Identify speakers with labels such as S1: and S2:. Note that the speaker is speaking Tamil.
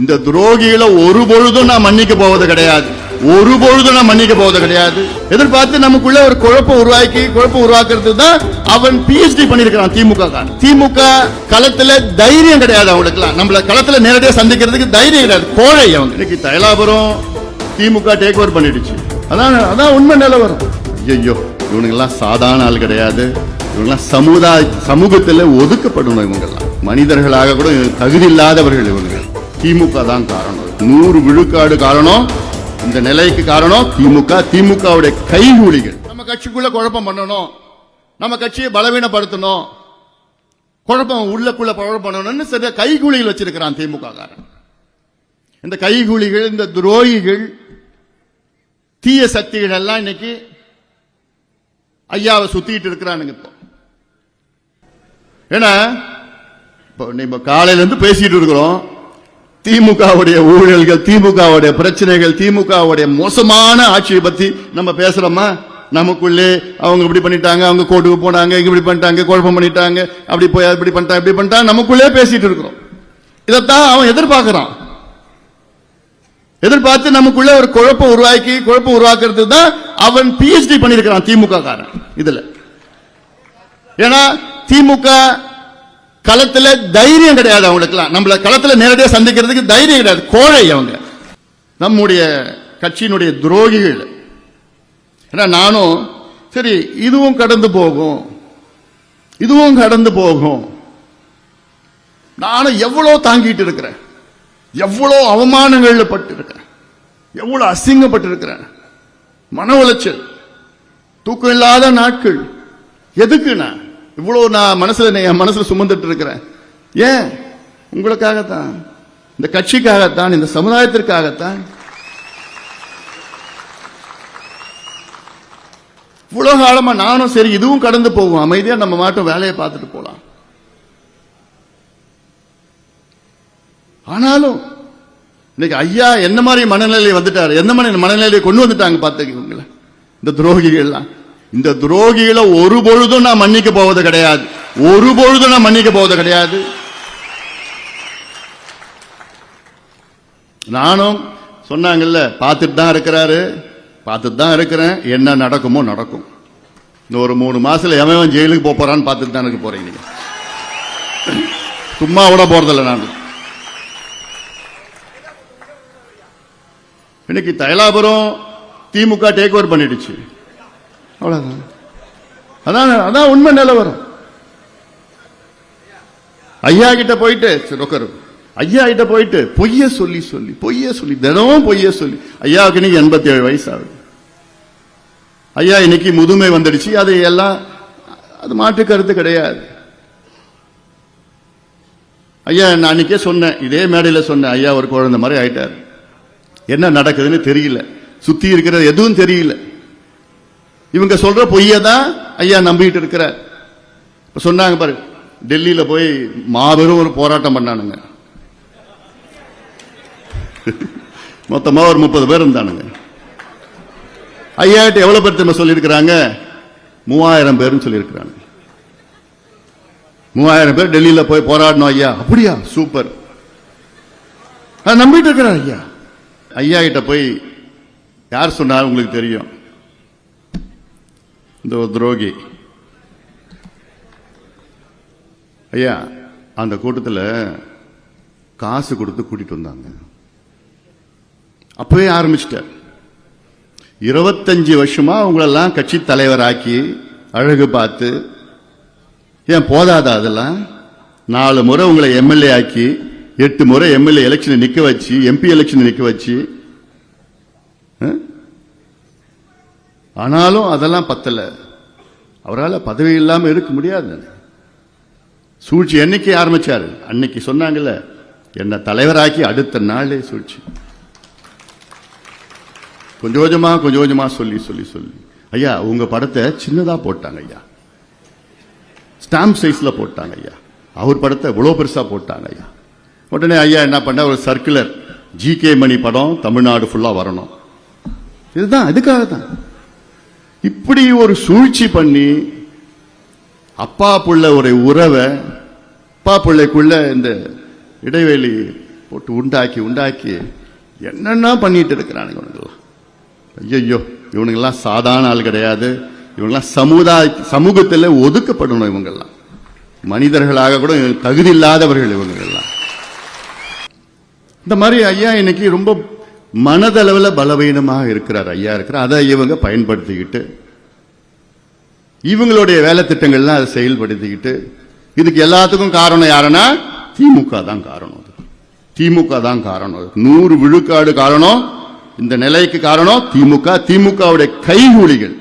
S1: இந்த துரோகிகளை ஒரு பொழுதும் நான் மன்னிக்க போவது கிடையாது. ஒரு பொழுதும் நான் மன்னிக்க போவது கிடையாது. எதிர்பார்த்து நமக்குள்ள ஒரு குழப்பம் உருவாக்கி குழப்பம் உருவாக்குறது தான் அவன் பிஹெச்டி பண்ணிருக்கான் திமுக காரன். திமுக களத்துல தைரியம் கிடையாது அவங்களுக்குலாம் நம்மள களத்துல நேரடியாக சந்திக்கிறதுக்கு தைரியம் கிடையாது. கோழை அவங்க இன்னைக்கு தைலாபுரம் திமுக டேக் ஓவர் பண்ணிடுச்சு. அதான் அதான் உண்மை நிலவரம் ஐயோ இவனுங்கெல்லாம் சாதாரண ஆள் கிடையாது. இவங்கெல்லாம் சமுதாய சமூகத்தில் ஒதுக்கப்படணும் இவங்கெல்லாம். மனிதர்களாக கூட தகுதி இல்லாதவர்கள் இவங்க. திமுக தான் காரணம். நூறு விழுக்காடு காரணம் இந்த நிலைக்கு காரணம் திமுக. திமுகவுடைய கைகூலிகள். நம்ம கட்சிக்குள்ள குழப்பம் பண்ணணும். நம்ம கட்சியை பலவீனப்படுத்தணும். குழப்பம் உள்ளக்குள்ள குழப்பம் பண்ணணும்னு சில கைகூலிகள் வச்சிருக்கிறான் திமுக காரன். இந்த கைகூலிகள் இந்த துரோகிகள் தீய சக்திகள் எல்லாம் இன்னைக்கு ஐயாவை சுத்திட்டு இருக்கிறானுங்க இப்போ. ஏன்னா இப்போ நம்ம காலையில இருந்து பேசிட்டு இருக்கிறோம். திமுகவுடைய ஊழல்கள் திமுகவுடைய பிரச்சனைகள் திமுகவுடைய மோசமான ஆட்சியை பத்தி நம்ம பேசுறோமா? நமக்குள்ளே அவங்க இப்படி பண்ணிட்டாங்க அவங்க கோர்ட்டுக்கு போனாங்க இங்க இப்படி பண்ணிட்டாங்க குழப்பம் பண்ணிட்டாங்க அப்படி போய் இப்படி பண்ணிட்டாங்க இப்படி பண்ணிட்டாங்க நமக்குள்ளே பேசிட்டு இருக்கிறோம். இதைத்தான் அவன் எதிர்பார்க்கிறான். எதிர்பார்த்து நமக்குள்ள ஒரு குழப்பம் உருவாக்கி குழப்பம் உருவாக்குறது தான் அவன் பிஹெச்டி பண்ணியிருக்கிறான் திமுக காரன் இதுல. ஏன்னா திமுக களத்துல தைரியம் கிடையாது அவங்களுக்குலாம் நம்மள களத்துல நேரடியாக சந்திக்கிறதுக்கு தைரியம் கிடையாது. கோழை அவங்க. நம்முடைய கட்சியினுடைய துரோகிகள். ஏன்னா நானும் சரி இதுவும் கடந்து போகும். இதுவும் கடந்து போகும். நானும் எவ்வளோ தாங்கிட்டு இருக்கிறேன். எவ்வளோ அவமானங்கள்ல பட்டிருக்கிறேன். எவ்வளோ அசிங்கப்பட்டிருக்கிறேன். மன உளைச்சல். தூக்கம் இல்லாத நாட்கள். எதுக்கு நான் இவ்வளோ நான் மனசில் என் மனசில் சுமந்துட்டு இருக்கிறேன். ஏன்? உங்களுக்காகத்தான். இந்த கட்சிக்காகத்தான் இந்த சமுதாயத்திற்காகத்தான். இவ்வளோ காலமாக நானும் சரி இதுவும் கடந்து போகும். அமைதியாக நம்ம மாட்டும் வேலையை பார்த்துட்டு போகலாம் ஆனாலும் இன்னைக்கு ஐயா என்ன மாதிரி மனநிலையை வந்துட்டார்? எந்த மாதிரி மனநிலையை கொண்டு வந்துட்டாங்க பார்த்துக்கீங்களா இந்த துரோகிகள்லாம். இந்த துரோகிகளை ஒரு பொழுதும் நான் மன்னிக்க போவது கிடையாது. ஒரு பொழுதும் நான் மன்னிக்க போவது கிடையாது. நானும் சொன்னாங்கல்ல பார்த்துட்டு தான் இருக்கிறாரு. பார்த்துட்டு தான் இருக்கிறேன். என்ன நடக்குமோ நடக்கும். இந்த ஒரு மூணு மாசத்துல எவன் ஜெயிலுக்கு போறான்னு பார்த்துட்டு தான் இருக்க போறீங்க சும்மா விட போறதில்ல நான். இன்னைக்கு தைலாபுரம் திமுக டேக் ஓவர் பண்ணிடுச்சு. அவ்வளவுதான். அதான் அதான் உண்மை நிலவரம் ஐயா கிட்ட போயிட்டு உட்காரு ஐயா கிட்ட போயிட்டு பொய்ய சொல்லி சொல்லி பொய்ய சொல்லி தினமும் பொய்ய சொல்லி ஐயாவுக்கு இன்னைக்கு எண்பத்தி ஏழு வயசு ஆகுது ஐயா இன்னைக்கு முதுமை வந்துடுச்சு. அது எல்லாம் அது மாற்று கருத்து கிடையாது. ஐயா நான் அன்னைக்கே சொன்னேன் இதே மேடையில் சொன்னேன் ஐயா ஒரு குழந்தை மாதிரி ஆயிட்டார். என்ன நடக்குதுன்னு தெரியல. சுத்தி இருக்கிறது எதுவும் தெரியல. இவங்க சொல்ற பொய்யை தான் ஐயா நம்பிட்டு இருக்கிறார். சொன்னாங்க பாரு டெல்லியில போய் மாபெரும் ஒரு போராட்டம் பண்ணானுங்க. மொத்தமா ஒரு முப்பது பேர் இருந்தானுங்க. ஐயாயிட்ட எவ்வளவு பேர் திரும்ப சொல்லியிருக்கிறாங்க? மூவாயிரம் பேர்னு சொல்லியிருக்கிறாங்க. மூவாயிரம் பேர் டெல்லியில போய் போராடணும் ஐயா. அப்படியா? சூப்பர். நம்பிட்டு இருக்கிறார் ஐயா. ஐயா கிட்ட போய் யார் சொன்னார் உங்களுக்கு தெரியும். இந்த ஒரு துரோகி. ஐயா அந்த கூட்டத்தில் காசு கொடுத்து கூட்டிட்டு வந்தாங்க. அப்பவே ஆரம்பிச்சிட்டார். இருபத்தஞ்சு வருஷமா அவங்களெல்லாம் கட்சி தலைவராக்கி அழகு பார்த்து ஏன் போதாதா அதெல்லாம்? நாலு முறை உங்களை எம்எல்ஏ ஆக்கி எட்டு முறை எம்எல்ஏ எலெக்ஷனை நிக்க வச்சு எம்பி எலெக்ஷனை நிக்க வச்சு ஆனாலும் அதெல்லாம் பத்தலை. அவரால் பதவி இல்லாமல் இருக்க முடியாது சூழ்ச்சி என்னைக்கு ஆரம்பிச்சாரு? அன்னைக்கு சொன்னாங்கல்ல என்னை தலைவராக்கி அடுத்த நாளே சூழ்ச்சி. கொஞ்சம் கொஞ்சமா கொஞ்சம் கொஞ்சமா சொல்லி சொல்லி சொல்லி. ஐயா உங்க படத்தை சின்னதா போட்டாங்க ஐயா. ஸ்டாம்ப் சைஸ்ல போட்டாங்க ஐயா. அவர் படத்தை இவ்வளோ பெருசா போட்டாங்க ஐயா. உடனே ஐயா என்ன பண்ண? ஒரு சர்க்குலர். ஜி கே மணி படம் தமிழ்நாடு ஃபுல்லா வரணும். இதுதான் இதுக்காக தான் இப்படி ஒரு சூழ்ச்சி பண்ணி அப்பா புள்ள ஒரு உறவை அப்பா பிள்ளைக்குள்ள இந்த இடைவெளி போட்டு உண்டாக்கி உண்டாக்கி என்னென்ன பண்ணிட்டு இருக்கிறானுங்க இவனுங்கெல்லாம். ஐயோ இவனுங்கெல்லாம் சாதாரண ஆள் கிடையாது. இவங்கெல்லாம் சமுதாய சமூகத்தில் ஒதுக்கப்படணும் இவங்கெல்லாம். மனிதர்களாக கூட தகுதி இல்லாதவர்கள் இவங்கெல்லாம். இந்த மாதிரி ஐயா இன்னைக்கு ரொம்ப மனதளவில் பலவீனமாக இருக்கிறார். ஐயா இருக்கிறார். அதை இவங்க பயன்படுத்திக்கிட்டு இவங்களுடைய வேலை திட்டங்கள்லாம் அதை செயல்படுத்திக்கிட்டு இதுக்கு எல்லாத்துக்கும் காரணம் யாருன்னா திமுக தான் காரணம் அது. திமுக தான் காரணம் அது. நூறு விழுக்காடு காரணம் இந்த நிலைக்கு காரணம் திமுக திமுகவுடைய கைகூலிகள்